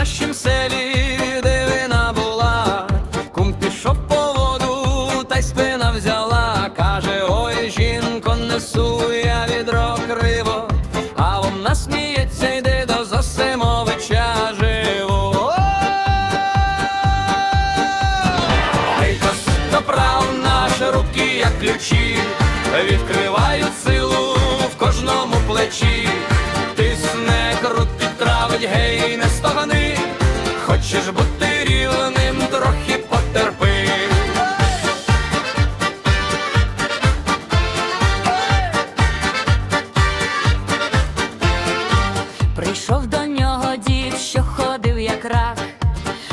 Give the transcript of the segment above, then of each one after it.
нашім селі дивина була, кум пішов по воду, та й спина взяла. Каже, ой, жінко, несу я відро криво, а вона сміється, йде до Зосимовича живо. Ей, костоправ наші руки, як ключі, відкривають силу в кожному плечі. Хочеш бути рівним, трохи потерпи. Прийшов до нього дід, що ходив як рак,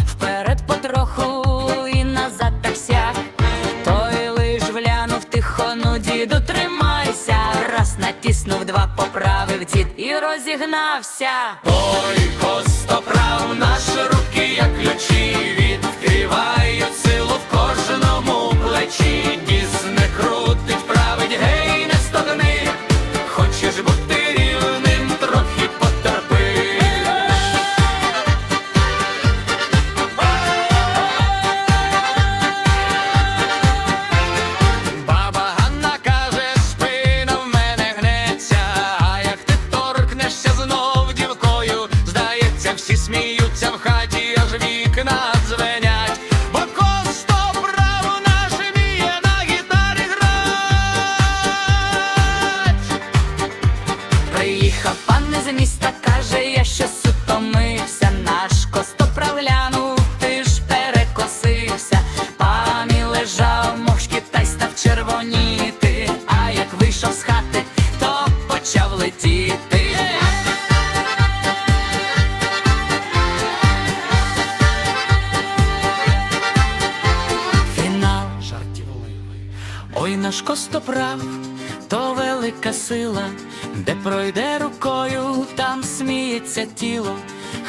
вперед потроху і назад так сяк. Той лиш влянув тихо, ну діду, тримайся. Раз натиснув, два поправив дід і розігнався. Ой, костоправ, наші руки, з міста, каже, я щось утомився. Наш костоправ глянув, ти ж перекосився. Пан лежав мовчки та й став червоніти. А як вийшов з хати, то почав летіти. Фінал Ой, наш костоправ, то велика сила, де пройде рукою, там сміється тіло.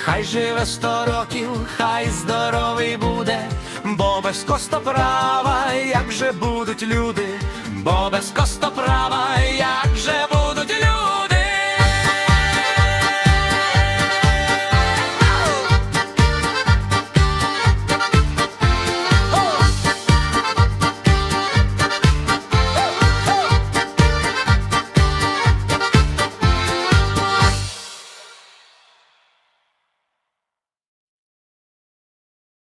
Хай живе сто років, хай здоровий буде, бо без костоправа, як же будуть люди, бо без костоправа, як же